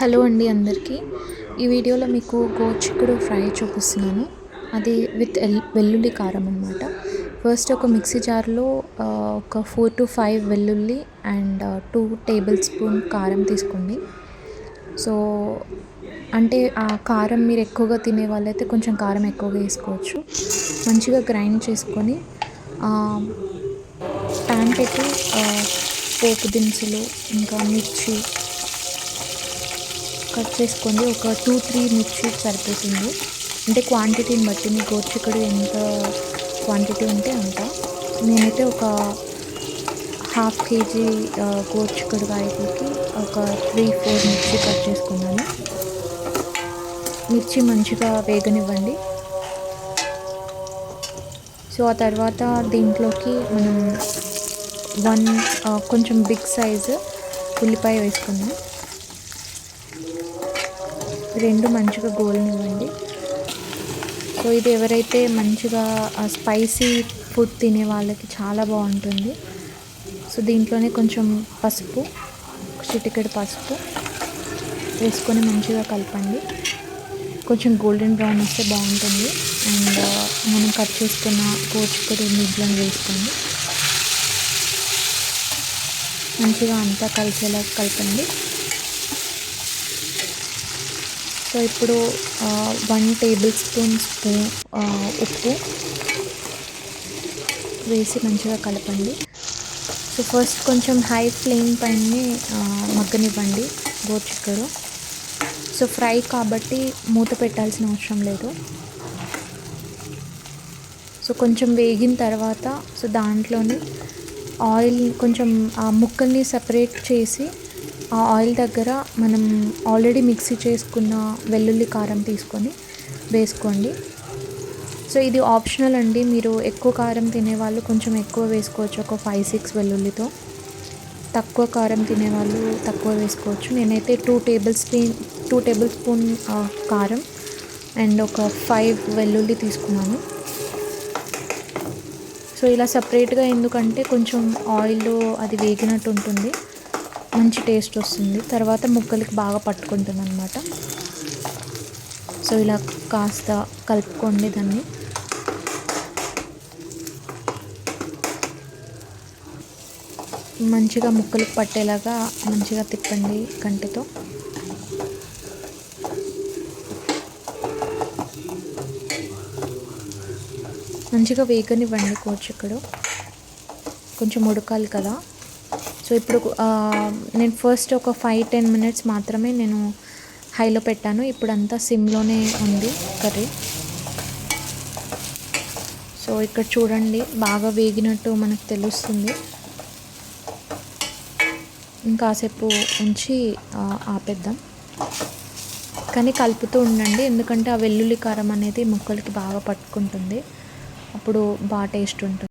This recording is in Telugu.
హలో అండి అందరికీ. ఈ వీడియోలో మీకు గోచిక్కుడు ఫ్రై చూపిస్తున్నాను. అది విత్ వెల్లుల్లి కారం అనమాట ఫస్ట్ ఒక మిక్సీ జార్లో ఒక ఫోర్ టు ఫైవ్ వెల్లుల్లి అండ్ టూ టేబుల్ స్పూన్ కారం తీసుకోండి. సో అంటే ఆ కారం మీరు ఎక్కువగా తినే వాళ్ళైతే కొంచెం కారం ఎక్కువగా వేసుకోవచ్చు. మంచిగా గ్రైండ్ చేసుకొని ప్యాన్ పెట్టి పోపు దినుసులు ఇంకా మిర్చి కట్ చేసుకోండి ఒక టూ త్రీ మిర్చి సరిపోతుంది. అంటే క్వాంటిటీని బట్టి మీ గోరుచిక్కుడు ఎంత క్వాంటిటీ ఉంటే అంత. నేనైతే ఒక హాఫ్ కేజీ గోరుచిక్కుడు కాయలకి ఒక త్రీ ఫోర్ మిర్చి కట్ చేసుకున్నాను. మిర్చి మంచిగా వేగనివ్వండి. సో ఆ తర్వాత దీంట్లోకి మనం వన్ కొంచెం బిగ్ సైజు ఉల్లిపాయ వేసుకుందాం. రెండు మంచిగా గోల్నివ్వండి సో ఇది ఎవరైతే మంచిగా స్పైసీ ఫుడ్ తినే వాళ్ళకి చాలా బాగుంటుంది. సో దీంట్లోనే కొంచెం పసుపు చిటికెడు పసుపు వేసుకొని మంచిగా కలపండి. కొంచెం గోల్డెన్ బ్రౌన్ వస్తే బాగుంటుంది. అండ్ మనం కట్ చేసుకున్న కోచికడు మిడ్లను వేసుకోండి. మంచిగా అంతా కలిసేలా కలపండి. సో ఇప్పుడు వన్ టేబుల్ స్పూన్ స్పూన్ ఉప్పు వేసి మంచిగా కలపండి. సో ఫస్ట్ కొంచెం హై ఫ్లేమ్ పైన మగ్గనివ్వండి గోచిక్కడు సో ఫ్రై కాబట్టి మూత పెట్టాల్సిన అవసరం లేదు. సో కొంచెం వేగిన తర్వాత సో దాంట్లోని ఆయిల్ కొంచెం ఆ ముక్కల్ని సపరేట్ చేసి ఆ ఆయిల్ దగ్గర మనం ఆల్రెడీ మిక్సీ చేసుకున్న వెల్లుల్లి కారం తీసుకొని వేసుకోండి. సో ఇది ఆప్షనల్ అండి. మీరు ఎక్కువ కారం తినేవాళ్ళు కొంచెం ఎక్కువ వేసుకోవచ్చు ఒక ఫైవ్ సిక్స్ వెల్లుల్లితో. తక్కువ కారం తినేవాళ్ళు తక్కువ వేసుకోవచ్చు. నేనైతే two table spoon two table spoon కారం అండ్ ఒక ఫైవ్ వెల్లుల్లి తీసుకున్నాను. సో ఇలా సపరేట్గా ఎందుకంటే కొంచెం ఆయిల్ అది వేగినట్టు ఉంటుంది. మంచి టేస్ట్ వస్తుంది. తర్వాత ముక్కలకి బాగా పట్టుకుంటుంది అనమాట సో ఇలా కాస్త కలుపుకోండి దాన్ని. మంచిగా ముక్కలకు పట్టేలాగా మంచిగా తిప్పండి కంటితో. మంచిగా వేగనివ్వండి కోచిక్కడు కొంచెం ఉడకాలి కదా. సో ఇప్పుడు నేను ఫస్ట్ ఒక ఫైవ్ టెన్ మినిట్స్ మాత్రమే నేను హైలో పెట్టాను. ఇప్పుడు అంతా సిమ్లోనే ఉంది కర్రీ. సో ఇక్కడ చూడండి బాగా వేగినట్టు మనకు తెలుస్తుంది. ఇంకాసేపు ఉంచి ఆపేద్దాం. కానీ కలుపుతూ ఉండండి ఎందుకంటే ఆ వెల్లుల్లి కారం అనేది ముక్కలకి బాగా పట్టుకుంటుంది. అప్పుడు బాగా టేస్ట్ ఉంటుంది.